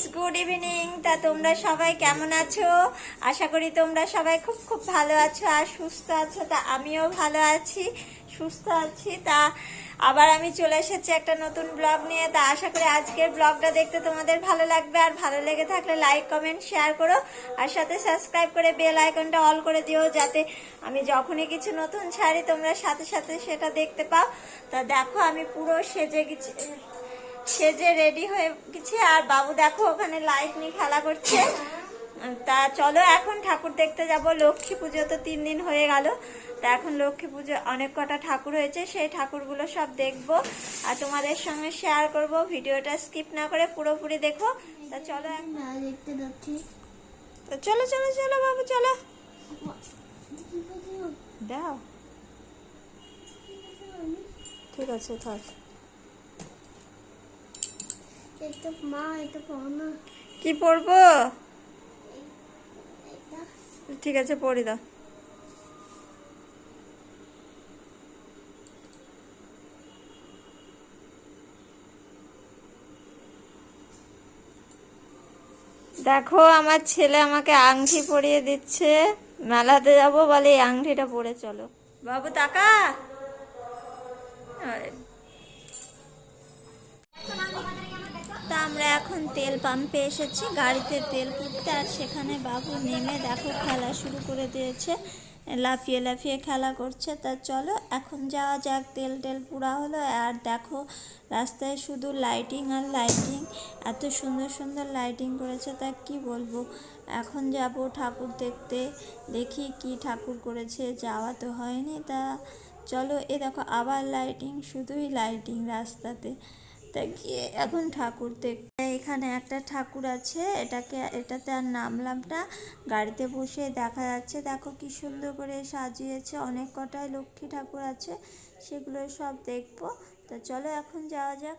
Friends good evening তা তোমরা সবাই কেমন আছো? আশা করি তোমরা সবাই খুব খুব ভালো আছো আর সুস্থ আছো। তা আমিও ভালো আছি, সুস্থ আছি। তা আবার আমি চলে এসেছি একটা নতুন ব্লগ নিয়ে। তা আশা করি আজকের ব্লগটা দেখতে তোমাদের ভালো লাগবে। আর ভালো লেগে থাকলে লাইক কমেন্ট শেয়ার করো। আর সাথে সাবস্ক্রাইব করে বেল আইকনটা অল করে দিও, যাতে আমি যখনই কিছু নতুন ছাড়ি, তোমরা সাথে সাথে সেটা দেখতে পাও। তা দেখো, আমি পুরো সেজে গেছি সেজে রেডি হয়ে গেছি, আর বাবু দেখো ওখানে লাইট নিয়ে খেলা করছে। তা চলো এখন ঠাকুর দেখতে যাব। লক্ষ্মী পুজো তো তিন দিন হয়ে গেল। তা এখন লক্ষ্মী পুজো অনেক কটা ঠাকুর হয়েছে, সেই ঠাকুরগুলো সব দেখব আর তোমাদের সঙ্গে শেয়ার করব। ভিডিওটা স্কিপ না করে পুরোপুরি দেখো। তা চলো দেখতে যাচ্ছি তো চলো চলো চলো বাবু, চলো। দাও। ঠিক আছে, থাক। কি পরবো ঠিক আছে, পড়ি দাও। দেখো, আমার ছেলে আমাকে আংটি পরিয়ে দিচ্ছে। মেলাতে যাব বলে এই আংটিটা পরে চলো। বাবু টাকা আমরা এখন তেল পাম্পে এসেছি। গাড়িতে তেল পুড়তে আর সেখানে বাবু নেমে দেখো খেলা শুরু করে দিয়েছে। লাফিয়ে লাফিয়ে খেলা করছে। তা চলো এখন যাওয়া যাক। তেল টেল পুরা হলো আর দেখো রাস্তায় শুধু লাইটিং আর লাইটিং এত সুন্দর সুন্দর লাইটিং করেছে। তা কি বলব? এখন যাব ঠাকুর দেখতে। দেখি কি ঠাকুর করেছে। যাওয়া তো হয়নি। তা চলো এ দেখো আবার লাইটিং শুধুই লাইটিং রাস্তাতে। তা গিয়ে এখন ঠাকুর দেখতে। এখানে একটা ঠাকুর আছে, এটাকে, এটাতে আর নামলাম না। গাড়িতে বসে দেখা যাচ্ছে, দেখো কি সুন্দর করে সাজিয়েছে। অনেক কটাই লক্ষ্মী ঠাকুর আছে, সেগুলো সব দেখব। তা চলো এখন যাওয়া যাক।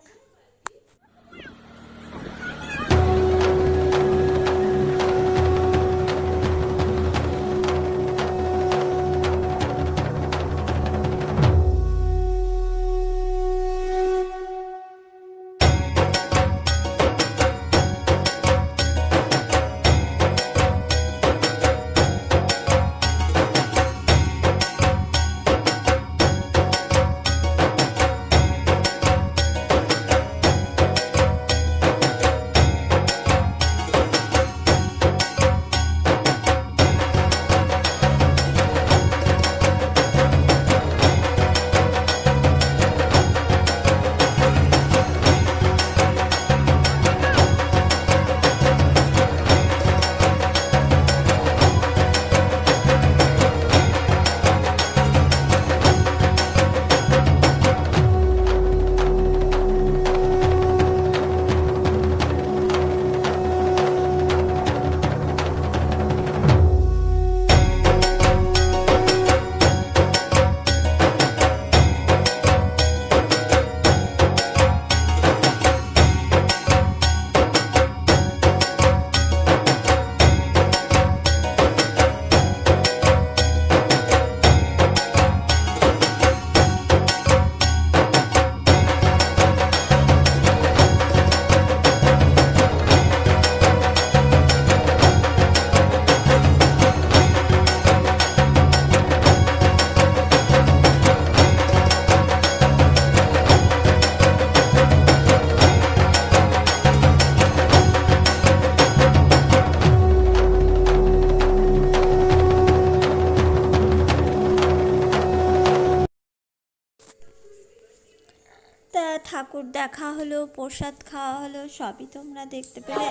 ঠাকুর দেখা হলো, প্রসাদ খাওয়া হলো, সবই তোমরা দেখতে পেলে।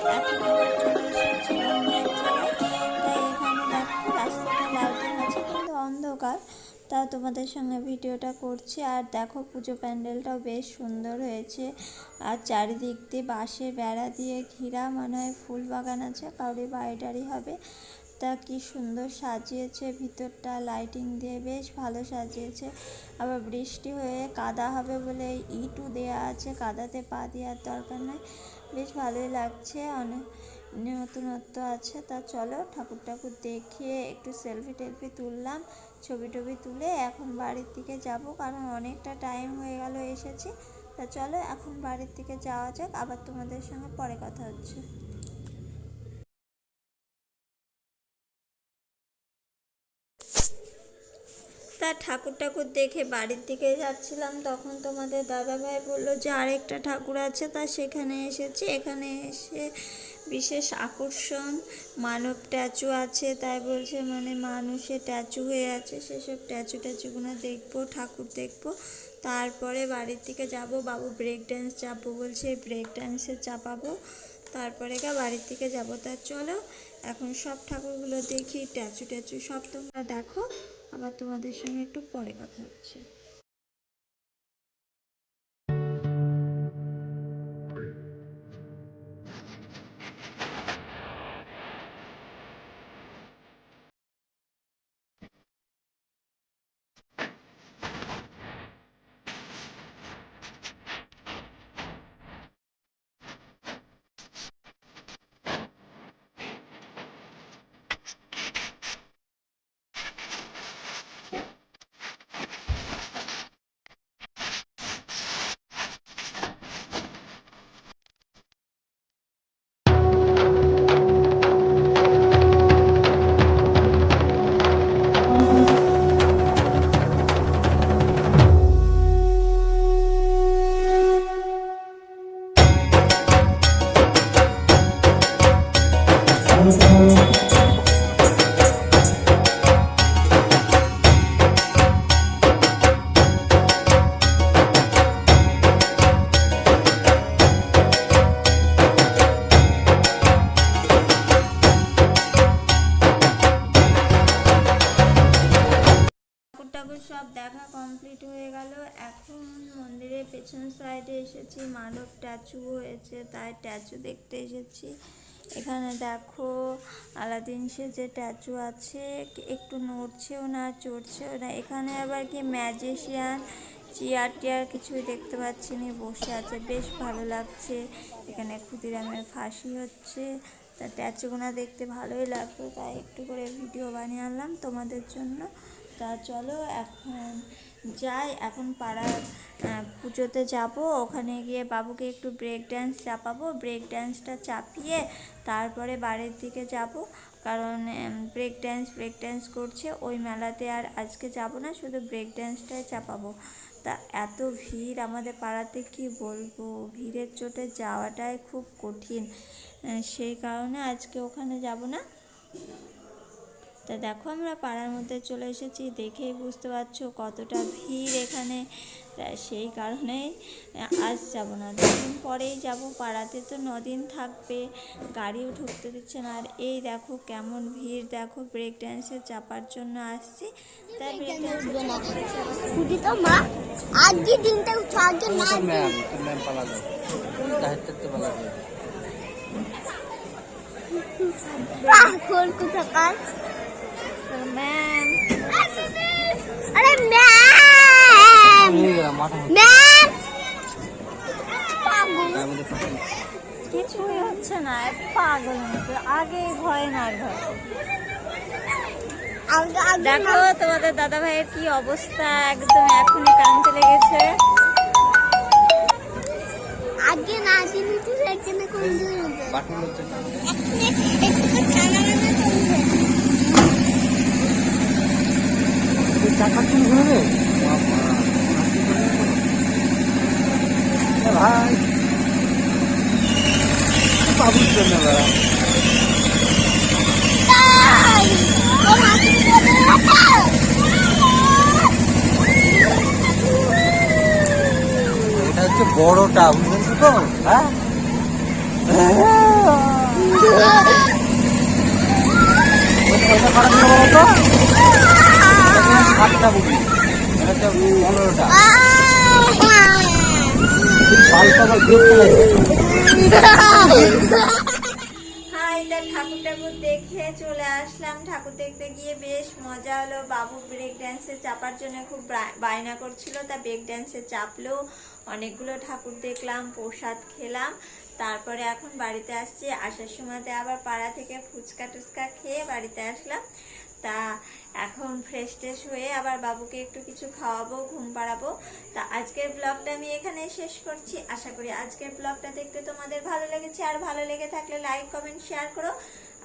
তাই এখানে দেখো, রাস্তাটা আছে কিন্তু অন্ধকার। তা তোমাদের সঙ্গে ভিডিওটা করছি। আর দেখো, পুজো প্যান্ডেলটাও বেশ সুন্দর হয়েছে। আর চারিদিক দিয়ে বাঁশে বেড়া দিয়ে ঘিরা, মনে হয় ফুল বাগান আছে, কাউরি বাড়ি হবে। তা কি সুন্দর সাজিয়েছে, ভিতরটা লাইটিং দিয়ে বেশ ভালো সাজিয়েছে। আবার বৃষ্টি হয়ে কাদা হবে বলে ইটও দেয়া আছে, কাদাতে পা দেওয়ার দরকার নেই। বেশ ভালোই লাগছে অনেক নতুনত্ব আছে। তা চলো ঠাকুর ঠাকুর দেখিয়ে একটু সেলফি টেলফি তুললাম, ছবি টবি তুলে এখন বাড়ির দিকে যাব, কারণ অনেকটা টাইম হয়ে গেল এসেছি। তা চলো এখন বাড়ির দিকে যাওয়া যাক, আবার তোমাদের সঙ্গে পরে কথা হচ্ছে। তা ঠাকুর ঠাকুর দেখে বাড়ির দিকে যাচ্ছিলাম, তখন তোমাদের দাদাভাই বলল, যে আরেকটা ঠাকুর আছে, তা সেখানে এসেছি। এখানে এসে বিশেষ আকর্ষণ, মানব ট্যাচু আছে, তাই বলছে মানে মানুষের ট্যাচু হয়ে আছে, সেসব ট্যাচু ট্যাচুগুলো দেখব, ঠাকুর দেখব। তারপরে বাড়ির দিকে যাব, বাবু ব্রেক ড্যান্স চাপবো, বলছে ব্রেক ড্যান্সে চাপাবো। তারপরে গা বাড়ির থেকে যাব। তা চলো, এখন সব ঠাকুরগুলো দেখি ট্যাচু ট্যাচু সব তোমরা দেখো। আবার তোমাদের সঙ্গে একটু পরে কথা হচ্ছে। পেছন সাইডে এসেছি, মানব ট্যাচু হয়েছে, তাই ট্যাচু দেখতে এসেছি। এখানে দেখো আলাদিন সে যে ট্যাচু আছে, একটু নড়ছেও না, চড়ছেও না। এখানে আবার কি ম্যাজিশিয়ান চেয়ার টিয়ার কিছুই দেখতে পাচ্ছি না, বসে আছে, বেশ ভালো লাগছে। এখানে ক্ষুদিরামের ফাঁসি হচ্ছে, তা ট্যাচুগুনা দেখতে ভালোই লাগল তাই একটু করে ভিডিও বানিয়ে আনলাম তোমাদের জন্য। তা চলো এখন যাই, এখন পাড়ার পুজোতে যাব। ওখানে গিয়ে বাবুকে একটু ব্রেক ড্যান্স চাপাবো। ব্রেক ড্যান্সটা চাপিয়ে তারপরে বাড়ির দিকে যাব। কারণ ব্রেক ড্যান্স ব্রেক ড্যান্স করছে। ওই মেলাতে আর আজকে যাব না, শুধু ব্রেক ড্যান্সটাই চাপাবো। তা এত ভিড় আমাদের পাড়াতে, কি বলব? ভিড়ের চোটে যাওয়াটাই খুব কঠিন। সেই কারণে আজকে ওখানে যাব না। তা দেখো আমরা পাড়ার মধ্যে চলে এসেছি দেখেই বুঝতে পারছ কতটা ভিড় এখানে। তা সেই কারণেই আহ, আজ যাব না। দুদিন পরেই যাব পাড়াতে তো নদিন থাকবে গাড়িও ঢুকতে দিচ্ছে না। আর এই দেখো কেমন ভিড় দেখো ব্রেক ড্যান্সে চাপার জন্য আসছি। তাই ব্রেক ড্যান্সে কোথাকার। ম্যাম আরে ম্যাম ম্যাম পাগল কিছুই হচ্ছে না পাগল মতো আগে ভয় না ভয় দেখো তোমাদের দাদা ভাইয়ের কি অবস্থা একদম এখনই কানতে লেগেছে আগে না দিলি তুই এখানে কোন দিন বাটুল হচ্ছে না চাকা তুমি ঘুরবে ভাই বাবুর জন্য বেড়া এটা হচ্ছে বড়টা বুঝলেন তো হ্যাঁ ওইটা করা ছিল বলতো ঠাকুর ঠাকুর দেখে চলে আসলাম। ঠাকুর দেখতে গিয়ে বেশ মজা হলো। বাবু ব্রেক চাপার জন্য খুব বায়না করছিল, তা ব্রেক চাপলো। অনেকগুলো ঠাকুর দেখলাম, প্রসাদ খেলাম। তারপরে এখন বাড়িতে আসছি। আসার সময়তে আবার পাড়া থেকে ফুচকা টুচকা খেয়ে বাড়িতে আসলাম। তা এখন ফ্রেশ ট্রেশ হয়ে আবার বাবুকে একটু কিছু খাওয়াবো, ঘুম পাড়াবো। তা আজকের ব্লগটা আমি এখানে শেষ করছি। আশা করি আজকের ব্লগটা দেখতে তোমাদের ভালো লেগেছে। আর ভালো লেগে থাকলে লাইক কমেন্ট শেয়ার করো।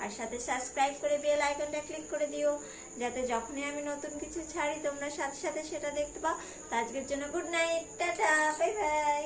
আর সাথে সাবস্ক্রাইব করে বেল আইকনটা ক্লিক করে দিও, যাতে যখনই আমি নতুন কিছু ছাড়ি তোমরা সাথে সাথে সেটা দেখতে পাও। তো আজকের জন্য good night tata bye bye